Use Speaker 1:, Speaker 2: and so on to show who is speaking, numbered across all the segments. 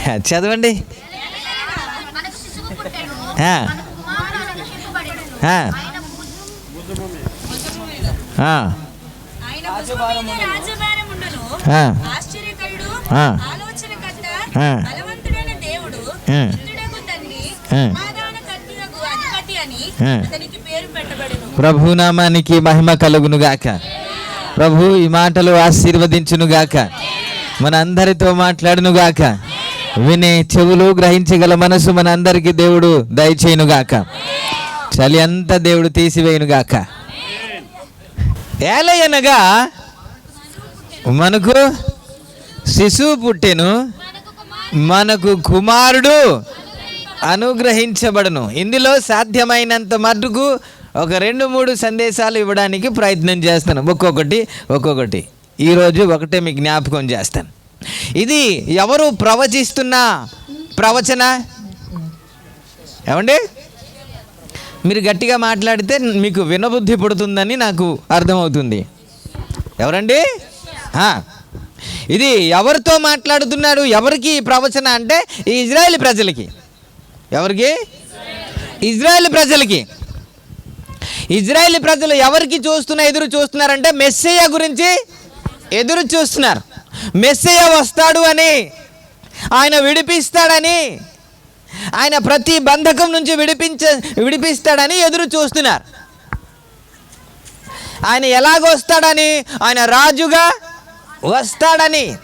Speaker 1: చదవండి
Speaker 2: మనకు శిశువు పుట్టెను
Speaker 1: ఆ,
Speaker 2: మనకు కుమారుడు అనుగ్రహింపబడెను
Speaker 1: ఆ,
Speaker 2: ఆయన భుజము
Speaker 1: ఆ,
Speaker 3: ఆయన భుజము మీద రాజ్యభారముండును.
Speaker 1: ఆ,
Speaker 3: ఆశ్చర్యకరుడు
Speaker 1: ఆ.
Speaker 3: ఆలోచనకర్త
Speaker 1: ఆ.
Speaker 3: బలవంతుడైన దేవుడు
Speaker 1: ఆ.
Speaker 3: నిత్యుడగు తండ్రి
Speaker 1: ఆ.
Speaker 3: సమాధానకర్తయగు అధిపతి అని
Speaker 1: ఆ.
Speaker 3: అతనికి పేరు పెట్టబడెను
Speaker 1: ప్రభునామానికి మహిమ కలుగునుగాక ప్రభు ఈ మాటలు ఆశీర్వదించునుగాక మన అందరితో మాట్లాడునుగాక వినే చెవులు గ్రహించగల మనసు మన అందరికీ దేవుడు దయచేయునుగాక. చలి అంతా దేవుడు తీసివేయునుగాక. ఏలయనగా మనకు శిశువు పుట్టెను మనకు కుమారుడు అనుగ్రహించబడను. ఇందులో సాధ్యమైనంత మటుకు ఒక రెండు మూడు సందేశాలు ఇవ్వడానికి ప్రయత్నం చేస్తాను. ఒక్కొక్కటి ఒక్కొక్కటి. ఈరోజు ఒకటే మీకు జ్ఞాపకం చేస్తాను. ఇది ఎవరు ప్రవచిస్తున్న ప్రవచన? ఏమండి? మీరు గట్టిగా మాట్లాడితే మీకు వినబుద్ధి పుడుతుందని నాకు అర్థమవుతుంది. ఎవరండి? ఇది ఎవరితో మాట్లాడుతున్నాడు? ఎవరికి ప్రవచన అంటే ఈ ఇజ్రాయెల్ ప్రజలకి. ఎవరికి? ఇజ్రాయెల్ ప్రజలకి. ఇజ్రాయెల్ ప్రజలు ఎవరికి చూస్తున్న ఎదురు చూస్తున్నారంటే మెస్సయ్య గురించి ఎదురు చూస్తున్నారు. మెస్సయ్య వస్తాడు అని. ఆయన విడిపిస్తాడని. ఆయన ప్రతి బంధకం నుంచి విడిపించ విడిపిస్తాడని ఎదురు చూస్తున్నారు. ఆయన ఎలాగొస్తాడని? ఆయన రాజుగా వస్తాడని.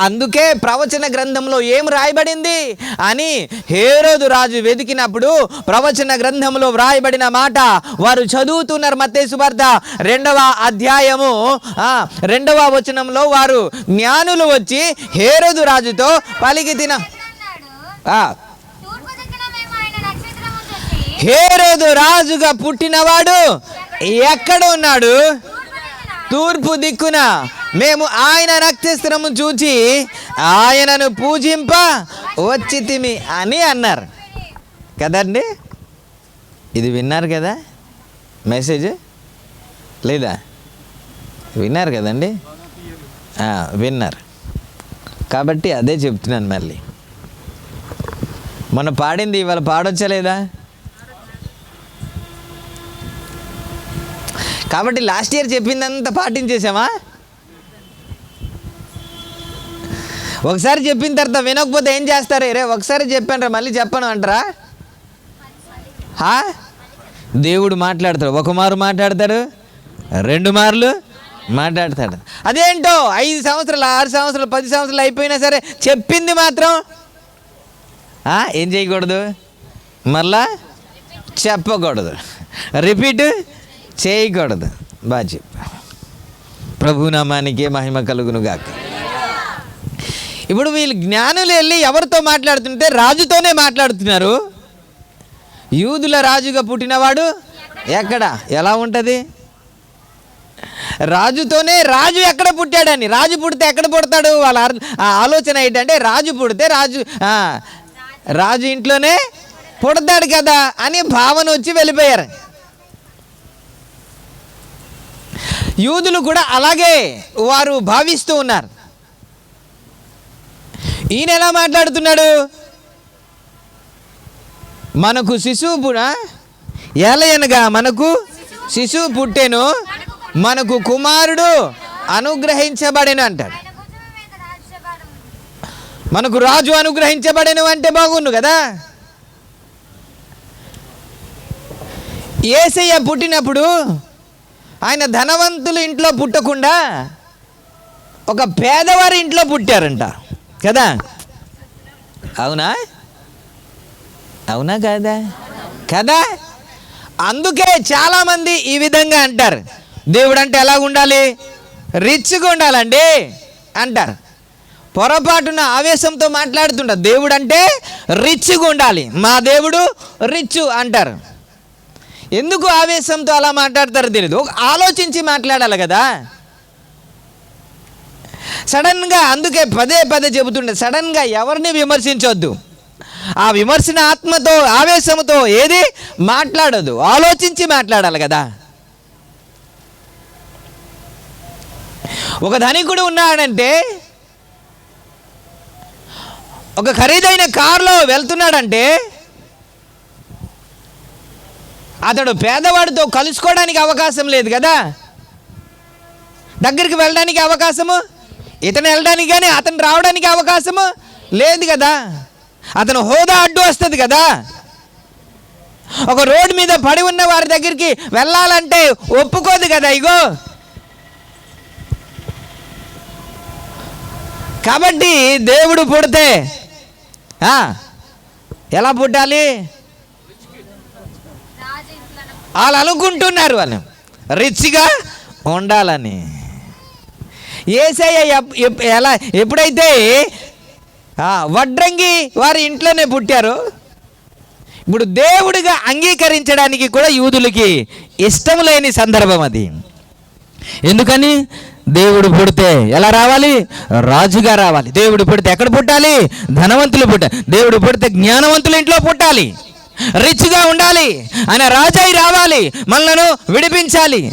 Speaker 1: అందుకే ప్రవచన గ్రంథంలో ఏం రాయబడింది? అని హేరోదు రాజు వెతికినప్పుడు ప్రవచన గ్రంథంలో వ్రాయబడిన మాట వారు చదువుతున్నారు మత్తేసు వార్త రెండవ అధ్యాయము ఆ, రెండవ వచనంలో వారు జ్ఞానులు వచ్చి హేరోదు రాజుతో పలికి తిన హేరోదు రాజుగా పుట్టినవాడు ఎక్కడ? ఉన్నాడు? తూర్పు దిక్కున. మేము ఆయన నక్షత్రము చూచి ఆయనను పూజింప వచ్చితిమి అని అన్నారు. కదండి? ఇది విన్నారు కదా? మెసేజ్? లేదా? విన్నారు కదండి? విన్నారు. కాబట్టి అదే చెప్తున్నాను మళ్ళీ. మొన్న పాడింది ఇవాళ పాడొచ్చలేదా? కాబట్టి లాస్ట్ ఇయర్ చెప్పిందంతా పాటించేసామా ఒకసారి చెప్పిన తర్వాత వినకపోతే ఏం చేస్తారు? రే ఒకసారి చెప్పాను మళ్ళీ చెప్పను అంటారా? హా? దేవుడు మాట్లాడతాడు. ఒక మారు మాట్లాడతాడు. రెండు మార్లు మాట్లాడతాడు. అదేంటో? ఐదు సంవత్సరాలు ఆరు సంవత్సరాలు పది సంవత్సరాలు అయిపోయినా సరే చెప్పింది మాత్రం ఏం చేయకూడదు? మళ్ళా చెప్పకూడదు. రిపీట్ చేయకూడదు. బాగా చెప్పు. ప్రభునామానికి మహిమ కలుగును గాక ఇప్పుడు వీళ్ళు జ్ఞానులు వెళ్ళి ఎవరితో మాట్లాడుతుంటే రాజుతోనే మాట్లాడుతున్నారు. యూదుల రాజుగా పుట్టినవాడు ఎక్కడ? ఎలా ఉంటుంది? రాజుతోనే రాజు ఎక్కడ పుట్టాడని? రాజు పుడితే ఎక్కడ పుడతాడు? వాళ్ళ ఆలోచన ఏంటంటే రాజు పుడితే రాజు రాజు ఇంట్లోనే పుడతాడు కదా అని భావన వచ్చి వెళ్ళిపోయారు. యూదులు కూడా అలాగే వారు భావిస్తూ ఉన్నారు. ఈయన ఎలా మాట్లాడుతున్నాడు? మనకు శిశువు పుడ? ఏలయనగా మనకు శిశువు పుట్టెను మనకు కుమారుడు అనుగ్రహించబడెను అంటాడు. మనకు రాజు అనుగ్రహించబడెను అంటే బాగుండు కదా? ఏసయ్య పుట్టినప్పుడు ఆయన ధనవంతులు ఇంట్లో పుట్టకుండా ఒక పేదవారి ఇంట్లో పుట్టారంట. కదా? అవునా? అవునా కదా? కదా? అందుకే చాలామంది ఈ విధంగా అంటారు. దేవుడు అంటే ఎలా ఉండాలి? రిచ్గా ఉండాలండి అంటారు. పొరపాటున ఆవేశంతో మాట్లాడుతుంటారు. దేవుడు అంటే రిచ్గా ఉండాలి. మా దేవుడు రిచ్ అంటారు. ఎందుకు ఆవేశంతో అలా మాట్లాడతారో తెలియదు ఆలోచించి మాట్లాడాలి కదా. సడన్గా అందుకే పదే పదే చెబుతుండే సడన్గా ఎవరిని విమర్శించొద్దు. ఆ విమర్శన ఆత్మతో ఆవేశంతో ఏది మాట్లాడదు. ఆలోచించి మాట్లాడాలి కదా. ఒక ధనికుడు ఉన్నాడంటే ఒక ఖరీదైన కారులో వెళ్తున్నాడంటే అతడు పేదవాడితో కలుసుకోవడానికి అవకాశం లేదు కదా. దగ్గరికి వెళ్ళడానికి అవకాశము ఇతను వెళ్ళడానికి కానీ అతను రావడానికి అవకాశము లేదు కదా. అతను హోదా అడ్డు వస్తుంది కదా. ఒక రోడ్డు మీద పడి ఉన్న వారి దగ్గరికి వెళ్ళాలంటే ఒప్పుకోదు కదా ఇగో. కాబట్టి దేవుడు పుడితే ఎలా పుట్టాలి? వాళ్ళు అనుకుంటున్నారు వాళ్ళు. రిచ్గా ఉండాలని. ఏసయ్య ఎప్- ఎలా ఎప్పుడైతే వడ్రంగి వారి ఇంట్లోనే పుట్టారు ఇప్పుడు దేవుడిగా అంగీకరించడానికి కూడా యూదులకి ఇష్టం లేని సందర్భం అది. ఎందుకని? దేవుడు పుడితే ఎలా రావాలి? రాజుగా రావాలి. దేవుడు పుడితే ఎక్కడ పుట్టాలి? ధనవంతులు పుట్టాలి దేవుడు పుడితే జ్ఞానవంతుల ఇంట్లో పుట్టాలి. రిచ్గా ఉండాలి. ఆయన రాజాయి రావాలి. మనలను విడిపించాలి.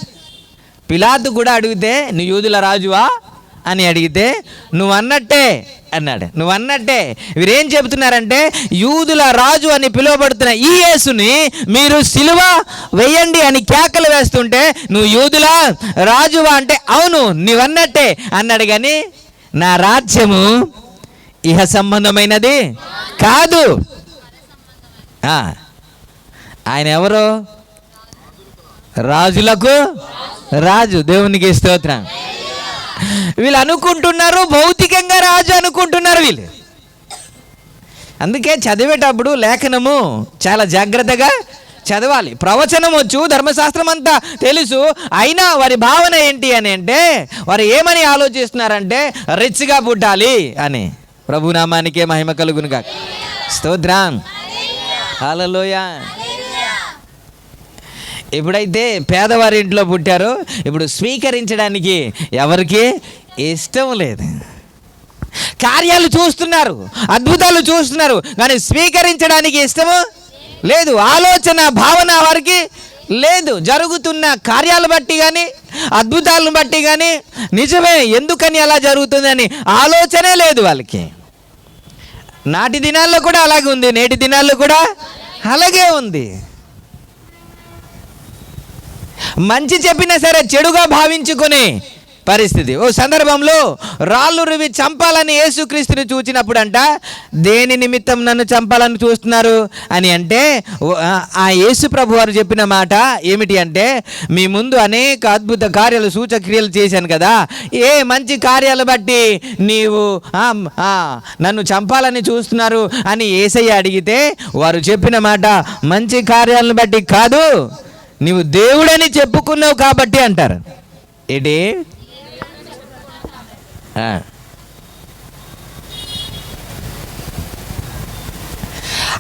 Speaker 1: పిలాతు కూడా అడిగితే నువ్వు యూదుల రాజువా? అని అడిగితే నువ్వు అన్నట్టే అన్నాడు. నువ్వు అన్నట్టే వీరేం చెబుతున్నారంటే యూదుల రాజు అని పిలువబడుతున్న ఈ యేసుని మీరు సిలువ వేయండి అని కేకలు వేస్తుంటే నువ్వు యూదుల రాజువా? అంటే అవును నువ్వన్నట్టే అన్నాడు. కానీ నా రాజ్యము ఇహ సంబంధమైనది కాదు. ఆయన ఎవరు? రాజులకు రాజు దేవునికి స్తోత్రం. వీళ్ళు అనుకుంటున్నారు భౌతికంగా రాజు అనుకుంటున్నారు వీళ్ళు. అందుకే చదివేటప్పుడు లేఖనము చాలా జాగ్రత్తగా చదవాలి. ప్రవచనం వచ్చు ధర్మశాస్త్రం అంతా తెలుసు. అయినా వారి భావన ఏంటి అని అంటే వారు ఏమని ఆలోచిస్తున్నారంటే రిచ్గా పుట్టాలి అని. ప్రభునామానికే మహిమ కలుగునుగా స్తోత్రం. హల్లెలూయా ఎప్పుడైతే పేదవారి ఇంట్లో పుట్టారో ఇప్పుడు స్వీకరించడానికి ఎవరికి? ఇష్టం లేదు. కార్యాలు చూస్తున్నారు అద్భుతాలు చూస్తున్నారు కానీ స్వీకరించడానికి ఇష్టము లేదు. ఆలోచన భావన వారికి లేదు. జరుగుతున్న కార్యాలు బట్టి కానీ అద్భుతాలను బట్టి కానీ నిజమే ఎందుకని అలా జరుగుతుందని ఆలోచనే లేదు వాళ్ళకి. నాటి దినాల్లో కూడా అలాగే ఉంది నేటి దినాల్లో కూడా అలాగే ఉంది. మంచి చెప్పినా సరే చెడుగా భావించుకునే పరిస్థితి. ఓ సందర్భంలో రాళ్ళు రువి చంపాలని యేసుక్రీస్తుని చూచినప్పుడు అంట దేని నిమిత్తం నన్ను చంపాలని చూస్తున్నారు? అని అంటే ఆ- యేసు ప్రభు వారు చెప్పిన మాట ఏమిటి అంటే మీ ముందు అనేక అద్భుత కార్యాలు సూచక్రియలు చేశాను కదా. ఏ మంచి కార్యాలు బట్టి నీవు నన్ను చంపాలని చూస్తున్నారు? అని ఏసయ్య అడిగితే వారు చెప్పిన మాట మంచి కార్యాలను బట్టి కాదు. నీవు దేవుడని చెప్పుకున్నావు కాబట్టి అంటారు. ఏంటి?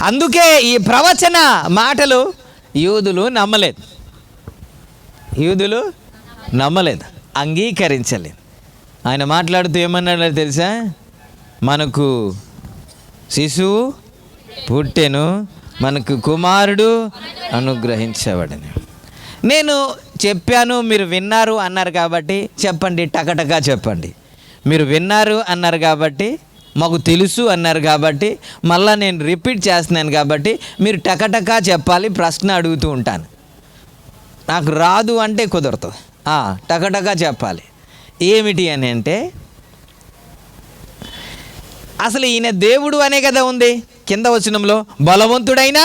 Speaker 1: అందుకే ఈ ప్రవచన మాటలు యూదులు నమ్మలేదు. యూదులు నమ్మలేదు అంగీకరించలేదు. ఆయన మాట్లాడుతూ ఏమన్నాడో తెలుసా? మనకు శిశువు పుట్టెను మనకు కుమారుడు అనుగ్రహించబడని. నేను చెప్పాను మీరు విన్నారు అన్నారు కాబట్టి చెప్పండి టకటకా చెప్పండి. మీరు విన్నారు అన్నారు కాబట్టి మాకు తెలుసు అన్నారు కాబట్టి మళ్ళీ నేను రిపీట్ చేస్తున్నాను కాబట్టి మీరు టకటకా చెప్పాలి ప్రశ్న అడుగుతూ ఉంటాను. నాకు రాదు అంటే కుదరదు. టకటకా చెప్పాలి. ఏమిటి అని అంటే అసలు ఈయన దేవుడు అనే కదా ఉంది. కింద వచనంలో బలవంతుడైనా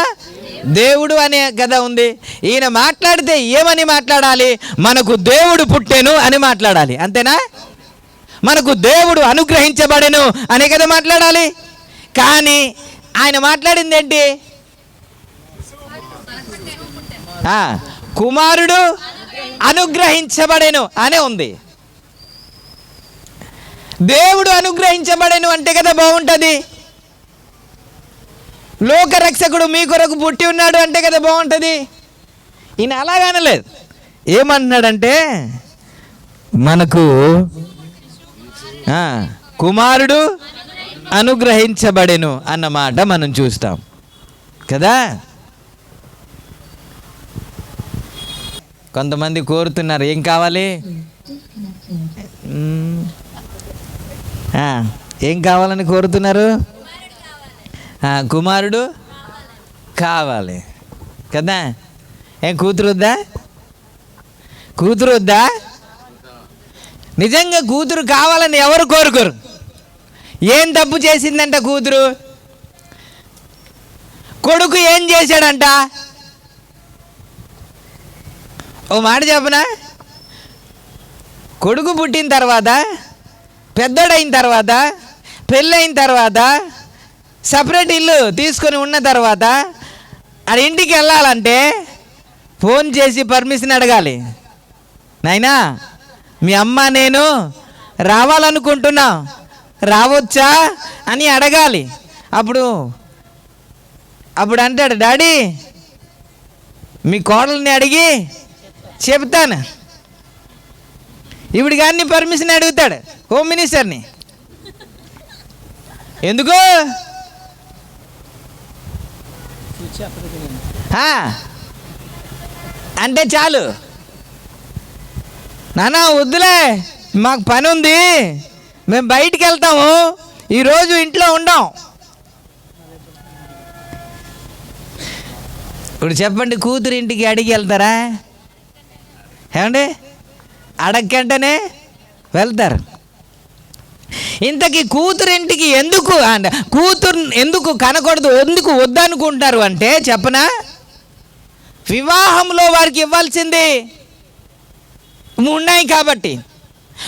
Speaker 1: దేవుడు అనే కదా ఉంది. ఈయన మాట్లాడితే ఏమని మాట్లాడాలి? మనకు దేవుడు పుట్టెను అని మాట్లాడాలి. అంతేనా? మనకు దేవుడు అనుగ్రహించబడెను అనే కదా మాట్లాడాలి. కానీ ఆయన మాట్లాడింది ఏంటి కుమారుడు అనుగ్రహించబడెను అనే ఉంది. దేవుడు అనుగ్రహించబడెను అంటే కదా బాగుంటుంది. లోకరక్షకుడు మీ కొరకు పుట్టి ఉన్నాడు అంటే కదా బాగుంటుంది. ఈయన అలాగనలేదు ఏమంటున్నాడంటే మనకు కుమారుడు అనుగ్రహించబడెను అన్నమాట మనం చూస్తాం. కదా? కొంతమంది కోరుతున్నారు ఏం కావాలి? ఏం కావాలని కోరుతున్నారు? కుమారుడు కావాలి. కదా? ఏం కూతురు వద్దా కూతురు వద్దా నిజంగా కూతురు కావాలని ఎవరు కోరుకోరు? ఏం తప్పు చేసిందంట కూతురు? కొడుకు ఏం చేశాడంట? ఓ మాట చెప్పనా? కొడుకు పుట్టిన తర్వాత పెద్దోడైన తర్వాత పెళ్ళైన తర్వాత సపరేట్ ఇల్లు తీసుకొని ఉన్న తర్వాత ఆ ఇంటికి వెళ్ళాలంటే ఫోన్ చేసి పర్మిషన్ అడగాలి. నాయనా మీ అమ్మ నేను రావాలనుకుంటున్నా. రావచ్చా అని అడగాలి. అప్పుడు అప్పుడు అంటాడు డాడీ మీ కోడల్ని అడిగి చెప్తాను. ఇప్పుడు కానీ పర్మిషన్ అడుగుతాడు హోమ్ మినిస్టర్ని. ఎందుకు? అంటే చాలు. నానా వద్దులే. మాకు పని ఉంది. మేము బయటికి వెళ్తాము. ఈరోజు ఇంట్లో ఉండం. ఇప్పుడు చెప్పండి కూతురు ఇంటికి అడిగి వెళ్తారా? ఏమండి? అడగంటనే వెళ్తారు. ఇంతకీ కూతురింటికి ఎందుకు కూతురు ఎందుకు కనకూడదు ఎందుకు వద్దనుకుంటారు అంటే చెప్పనా? వివాహంలో వారికి ఇవ్వాల్సింది ఉన్నాయి కాబట్టి.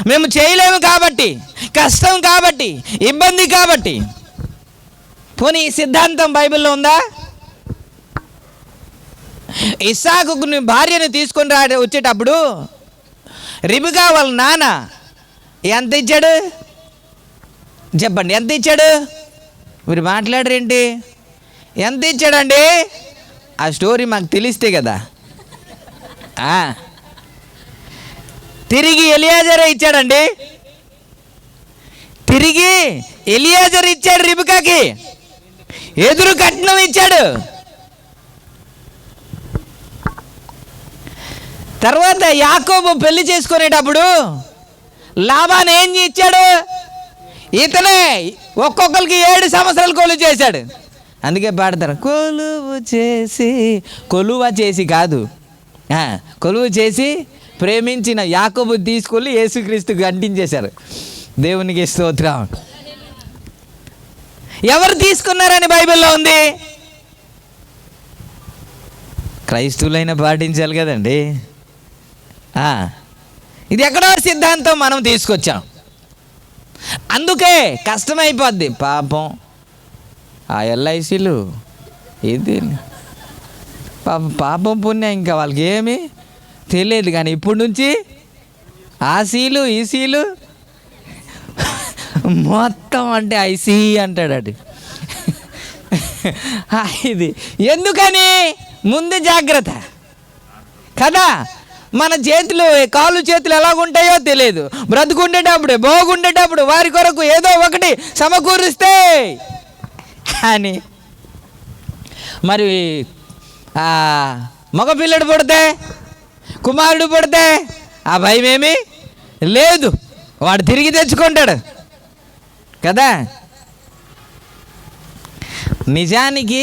Speaker 1: మేము చేయలేము కాబట్టి కష్టం కాబట్టి ఇబ్బంది కాబట్టి. పోనీ ఈ సిద్ధాంతం బైబిల్లో ఉందా? ఇస్సాకు భార్యను తీసుకొని రా వచ్చేటప్పుడు రిబిగా వాళ్ళ నాన్న ఎంత ఇచ్చాడు? చెప్పండి ఎంత ఇచ్చాడు? మీరు మాట్లాడరేంటి? ఎంత ఇచ్చాడండి? ఆ స్టోరీ మాకు తెలిస్తే కదా. ఆ. తిరిగి ఎలియాజరే ఇచ్చాడండి. తిరిగి ఎలియాజర్ ఇచ్చాడు రిబికాకి. ఎదురు కట్నం ఇచ్చాడు. తర్వాత యాకోబు పెళ్ళి చేసుకునేటప్పుడు లాభాన్ని ఏం ఇచ్చాడు? ఇతనే ఒక్కొక్కరికి ఏడు సంవత్సరాలు కొలువు చేశాడు. అందుకే పాడతారు కొలువు చేసి కొలువ చేసి కాదు. కొలువు చేసి ప్రేమించిన యాకబు తీసుకొని యేసుక్రీస్తు అంటించేశారు దేవునికి స్తోత్రం. ఎవరు తీసుకున్నారని బైబిల్లో ఉంది? క్రైస్తవులైనా పాటించాలి కదండి. ఇది ఎక్కడో సిద్ధాంతం మనం తీసుకొచ్చాం. అందుకే కష్టమైపోద్ది పాపం. ఆ ఎల్ఐసీలు ఇది పాపం పాపం పుణ్యం ఇంకా వాళ్ళకి ఏమి తెలియదు కానీ ఇప్పుడు నుంచి ఆ సీలు ఈ సీలు మొత్తం అంటే ఐసీ అంటాడు అది. ఇది. ఎందుకని? ముందు జాగ్రత్త. కదా? మన చేతులు కాళ్ళు చేతులు ఎలాగుంటాయో తెలియదు బ్రతుకుండేటప్పుడు బాగుండేటప్పుడు వారి కొరకు ఏదో ఒకటి సమకూరుస్తే. అని మరి మగపిల్లడు పుడితే కుమారుడు పుడితే ఆ భయం ఏమి లేదు. వాడు తిరిగి తెచ్చుకుంటాడు. కదా? నిజానికి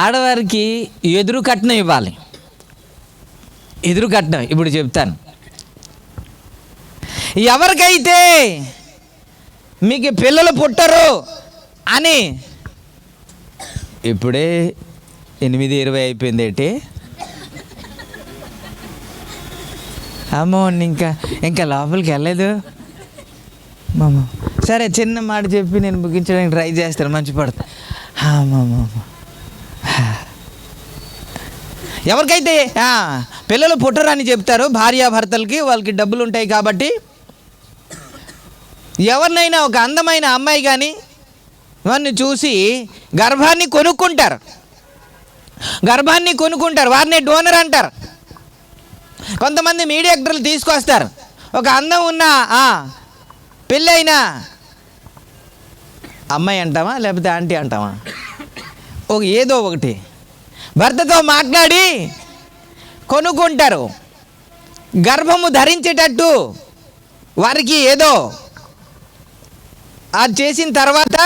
Speaker 1: ఆడవారికి ఎదురు కట్నం ఇవ్వాలి. ఎదురు కట్నం ఇప్పుడు చెప్తాను. ఎవరికైతే మీకు పిల్లలు పుట్టరు అని ఇప్పుడే ఎనిమిది ఇరవై అయిపోయింది ఏంటి? అమ్మో ఇంకా ఇంకా లోపలికి వెళ్ళలేదు. మామ సరే చిన్న మాట చెప్పి నేను ముగించడానికి ట్రై చేస్తాను మంచి పడుతుంది అమ్మమ్మ ఎవరికైతే పిల్లలు పుట్టరని చెప్తారు భార్యాభర్తలకి వాళ్ళకి డబ్బులు ఉంటాయి కాబట్టి ఎవరినైనా ఒక అందమైన అమ్మాయి కానీ వారిని చూసి గర్భాన్ని కొనుక్కుంటారు. గర్భాన్ని కొనుక్కుంటారు. వారిని డోనర్ అంటారు. కొంతమంది మీడియా యాక్టర్లు తీసుకొస్తారు. ఒక అందం ఉన్న పెళ్ళైనా పెళ్ళైన అమ్మాయి అంటామా లేకపోతే ఆంటీ అంటామా ఒక ఏదో ఒకటి. భర్తతో మాట్లాడి కొనుక్కుంటారు గర్భము ధరించేటట్టు వారికి ఏదో అది చేసిన తర్వాత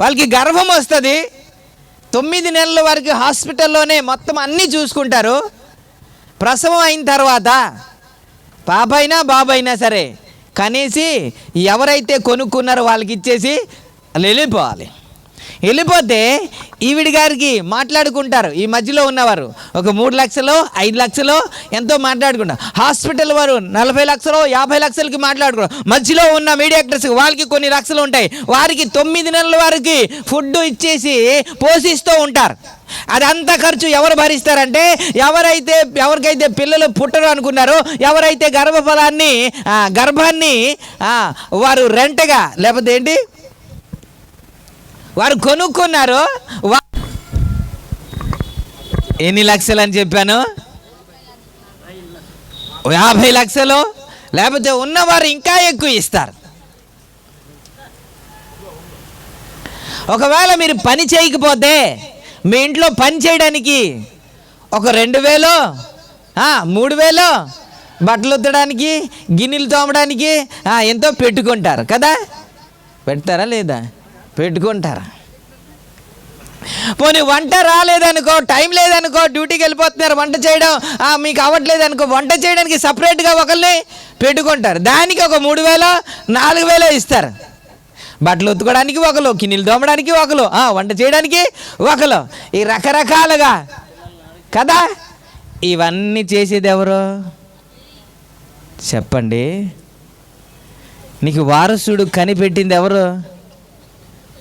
Speaker 1: వాళ్ళకి గర్భం వస్తుంది. తొమ్మిది నెలల వరకు హాస్పిటల్లోనే మొత్తం అన్నీ చూసుకుంటారు. ప్రసవం అయిన తర్వాత పాపైనా బాబైనా బాబు అయినా సరే కనేసి ఎవరైతే కొనుక్కున్నారో వాళ్ళకి ఇచ్చేసి వెళ్ళిపోవాలి వెళ్ళిపోతే ఈవిడి గారికి మాట్లాడుకుంటారు. ఈ మధ్యలో ఉన్నవారు. ఒక మూడు లక్షలు ఐదు లక్షలు ఎంతో మాట్లాడుకుంటారు హాస్పిటల్ వారు నలభై లక్షలు యాభై లక్షలకి మాట్లాడుకుంటారు మధ్యలో ఉన్న మీడియాక్టర్స్ వాళ్ళకి కొన్ని లక్షలు ఉంటాయి. వారికి తొమ్మిది నెలల వారికి ఫుడ్ ఇచ్చేసి పోషిస్తూ ఉంటారు. అదంతా ఖర్చు ఎవరు భరిస్తారంటే ఎవరైతే ఎవరికైతే పిల్లలు పుట్టరు అనుకున్నారో ఎవరైతే గర్భఫలాన్ని గర్భాన్ని వారు రెంటగా లేకపోతే ఏంటి? వారు కొనుక్కున్నారు ఎన్ని లక్షలు అని చెప్పాను? యాభై లక్షలు? లేకపోతే ఉన్నవారు ఇంకా ఎక్కువ ఇస్తారు. ఒకవేళ మీరు పని చేయకపోతే మీ ఇంట్లో పని చేయడానికి ఒక రెండు వేలు మూడు వేలు బట్టలు ఉత్తడానికి గిన్నెలు తోమడానికి ఎంతో పెట్టుకుంటారు కదా? పెడతారా లేదా? పెట్టుకుంటారా? పోనీ వంట రాలేదనుకో టైం లేదనుకో డ్యూటీకి వెళ్ళిపోతున్నారు వంట చేయడం మీకు అవ్వట్లేదు అనుకో వంట చేయడానికి సపరేట్గా ఒకరిని పెట్టుకుంటారు. దానికి ఒక మూడు వేల నాలుగు వేల ఇస్తారు. బట్టలు ఉత్తుకోవడానికి ఒకరు కిన్నెలు తోమడానికి ఒకరు వంట చేయడానికి ఒకరు ఈ రకరకాలుగా. కదా? ఇవన్నీ చేసేది ఎవరు? చెప్పండి. నీకు వారసుడు కనిపెట్టింది ఎవరు?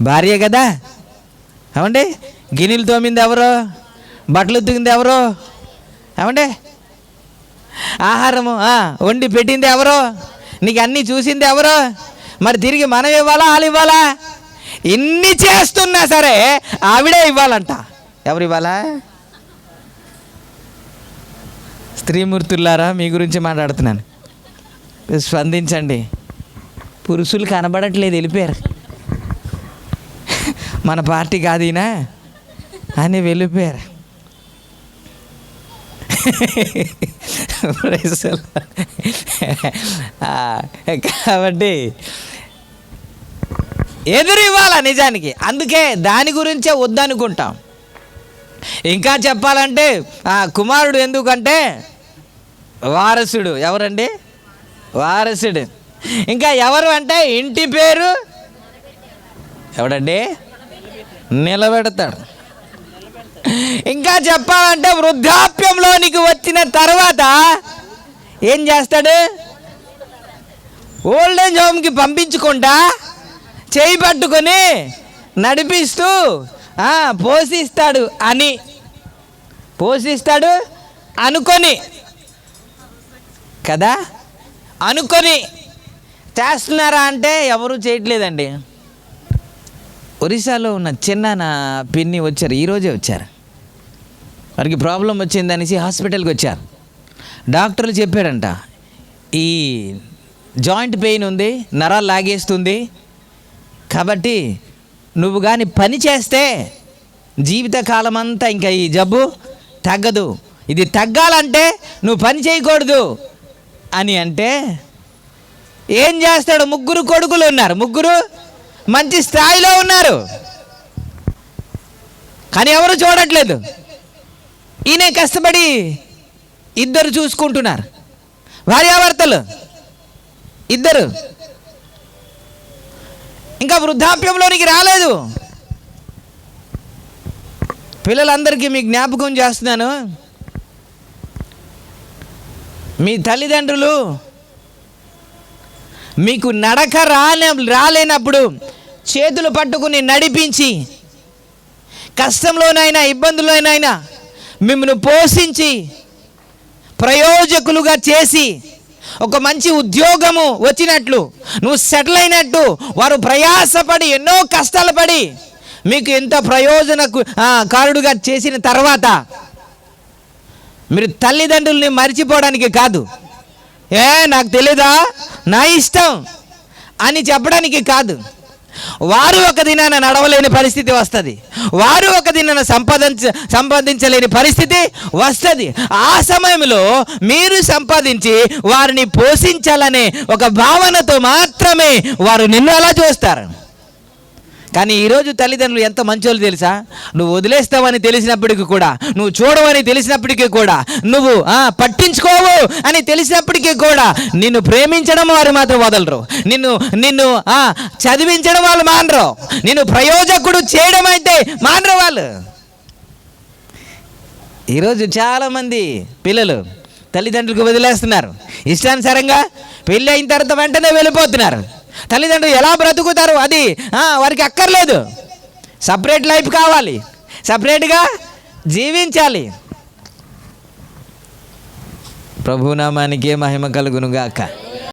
Speaker 1: భార్య కదా? ఏమండి? గిన్నెలు తోమింది ఎవరు? బట్టలు ఉతికింది ఎవరు? ఏమండి? ఆహారము వండి పెట్టింది ఎవరు? నీకు అన్నీ చూసింది ఎవరు? మరి తిరిగి మనం ఇవ్వాలా వాళ్ళు ఇవ్వాలా? ఇన్ని చేస్తున్నా సరే ఆవిడే ఇవ్వాలంట. ఎవరు ఇవ్వాలా? స్త్రీమూర్తులారా మీ గురించి మాట్లాడుతున్నాను. స్పందించండి. పురుషులు కనబడట్లేదు వెళ్ళిపోయారు. మన పార్టీ కాదీనా అని వెళ్ళిపోయారు. కాబట్టి ఎదురు ఇవ్వాలా నిజానికి? అందుకే దాని గురించే వద్దనుకుంటాం. ఇంకా చెప్పాలంటే ఆ కుమారుడు ఎందుకంటే వారసుడు. ఎవరండి? వారసుడు. ఇంకా ఎవరు అంటే ఇంటి పేరు? ఎవడండి? నిలబెడతాడు. ఇంకా చెప్పాలంటే వృద్ధాప్యంలోనికి వచ్చిన తర్వాత ఏం చేస్తాడు? ఓల్డ్ ఏజ్ హోమ్కి పంపించకుండా చేయి పట్టుకొని నడిపిస్తూ పోషిస్తాడు అని. పోషిస్తాడు అనుకొని. కదా? అనుకొని. చేస్తున్నారా అంటే ఎవరు చేయట్లేదండి. ఒరిస్సాలో ఉన్న చిన్న నా పిన్ని వచ్చారు ఈరోజే వచ్చారు. వారికి ప్రాబ్లం వచ్చిందనేసి హాస్పిటల్కి వచ్చారు. డాక్టర్లు చెప్పాడంట ఈ జాయింట్ పెయిన్ ఉంది నరాలు లాగేస్తుంది కాబట్టి నువ్వు కానీ పని చేస్తే జీవితకాలం అంతా ఇంకా ఈ జబ్బు తగ్గదు. ఇది తగ్గాలంటే నువ్వు పని చేయకూడదు అని అంటే ఏం చేస్తాడు ముగ్గురు కొడుకులు ఉన్నారు ముగ్గురు మంచి స్థాయిలో ఉన్నారు. కానీ ఎవరు చూడట్లేదు. ఈయన కష్టపడి ఇద్దరు చూసుకుంటున్నారు. భార్యాభర్తలు ఇద్దరు. ఇంకా వృద్ధాప్యంలోనికి రాలేదు. పిల్లలందరికీ మీ జ్ఞాపకం చేస్తున్నాను. మీ తల్లిదండ్రులు మీకు నడక రాలే రాలేనప్పుడు చేతులు పట్టుకుని నడిపించి కష్టంలోనైనా ఇబ్బందుల్లోనైనా మిమ్మల్ని పోషించి ప్రయోజకులుగా చేసి ఒక మంచి ఉద్యోగము వచ్చినట్లు నువ్వు సెటిల్ అయినట్టు వారు ప్రయాసపడి ఎన్నో కష్టాలు పడి మీకు ఎంత ప్రయోజన కారుడుగా చేసిన తర్వాత మీరు తల్లిదండ్రుల్ని మర్చిపోవడానికి కాదు. ఏ నాకు తెలీదా? నా ఇష్టం అని చెప్పడానికి కాదు. వారు ఒక దినాన నడవలేని పరిస్థితి వస్తుంది. వారు ఒక దినాన సంపాదించ సంపాదించలేని పరిస్థితి వస్తుంది. ఆ సమయంలో మీరు సంపాదించి వారిని పోషించాలనే ఒక భావనతో మాత్రమే వారు నిన్ను అలా చూస్తారు. కానీ ఈరోజు తల్లిదండ్రులు ఎంత మంచోళ్ళు తెలుసా? నువ్వు వదిలేస్తావని తెలిసినప్పటికీ కూడా నువ్వు చూడవని తెలిసినప్పటికీ కూడా నువ్వు పట్టించుకోవు అని తెలిసినప్పటికీ కూడా నిన్ను ప్రేమించడం వారు మాత్రం వదలరు. నిన్ను నిన్ను చదివించడం వాళ్ళు మానరు. నిన్ను ప్రయోజకుడు చేయడం అయితే మానరు వాళ్ళు. ఈరోజు చాలామంది పిల్లలు తల్లిదండ్రులకు వదిలేస్తున్నారు. ఇష్టానుసారంగా పెళ్ళి అయిన తర్వాత వెంటనే వెళ్ళిపోతున్నారు. తల్లిదండ్రులు ఎలా బ్రతుకుతారు అది? ఆ, వారికి అక్కర్లేదు. సపరేట్ లైఫ్ కావాలి. సపరేట్గా జీవించాలి. ప్రభునామానికే మహిమ కలుగునుగాక.